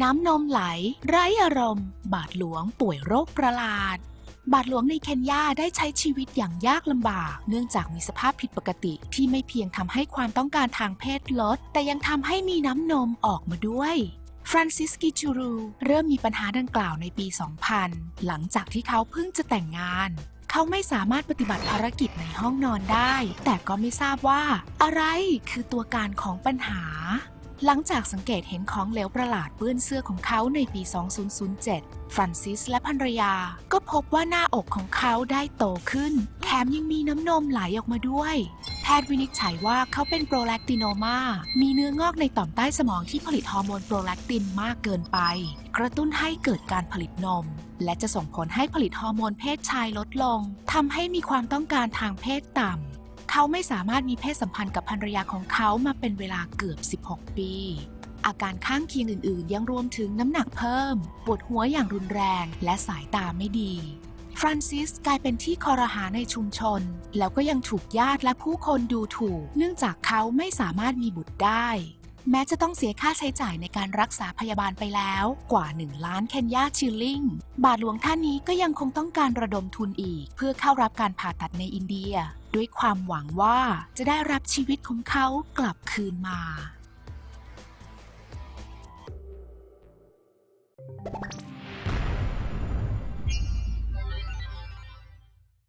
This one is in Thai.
น้ำนมไหล ไร้อารมณ์ บาทหลวงป่วยโรคประหลาด บาทหลวงในเคนยาได้ใช้ชีวิตอย่างยากลำบาก เนื่องจากมีสภาพผิดปกติที่ไม่เพียงทำให้ความต้องการทางเพศลด แต่ยังทำให้มีน้ำนมออกมาด้วยฟรานซิสกิจูรูเริ่มมีปัญหาดังกล่าวในปี 2000 หลังจากที่เขาเพิ่งจะแต่งงาน เขาไม่สามารถปฏิบัติภารกิจในห้องนอนได้ แต่ก็ไม่ทราบว่า อะไรคือตัวการของปัญหา หลังจากสังเกตเห็นของเหลวประหลาดเปื้อนเสื้อของเขาในปี 2007 ฟรานซิสและภรรยา ก็พบว่าหน้าอกของเขาได้โตขึ้น แถมยังมีน้ำนมไหลออกมาด้วย แพทย์วินิจฉัยว่าเขาเป็นโปรแลคติโนมา มีเนื้องอกในต่อมใต้สมองที่ผลิตฮอร์โมนโปรแลคตินมากเกินไป กระตุ้นให้เกิดการผลิตนม และจะส่งผลให้ผลิตฮอร์โมนเพศชายลดลงทำให้มีความต้องการทางเพศต่ำ เขาไม่สามารถมีเพศสัมพันธ์กับภรรยาของเขามาเป็นเวลาเกือบ 16 ปี อาการข้างเคียงอื่น ๆ ยังรวมถึงน้ำหนักเพิ่ม ปวดหัวอย่างรุนแรง และสายตาไม่ดี ฟรานซิสกลายเป็นที่คอรหาในชุมชน แล้วก็ยังถูกญาติและผู้คนดูถูก เนื่องจากเขาไม่สามารถมีบุตรได้ แม้จะต้องเสียค่าใช้จ่ายในการรักษาพยาบาลไปแล้วกว่า 1 ล้านเคนยาชิลลิง บาทหลวงท่านนี้ก็ยังคงต้องการระดมทุนอีก เพื่อเข้ารับการผ่าตัดในอินเดีย ด้วยความหวังว่าจะได้รับชีวิตของเขากลับคืนมา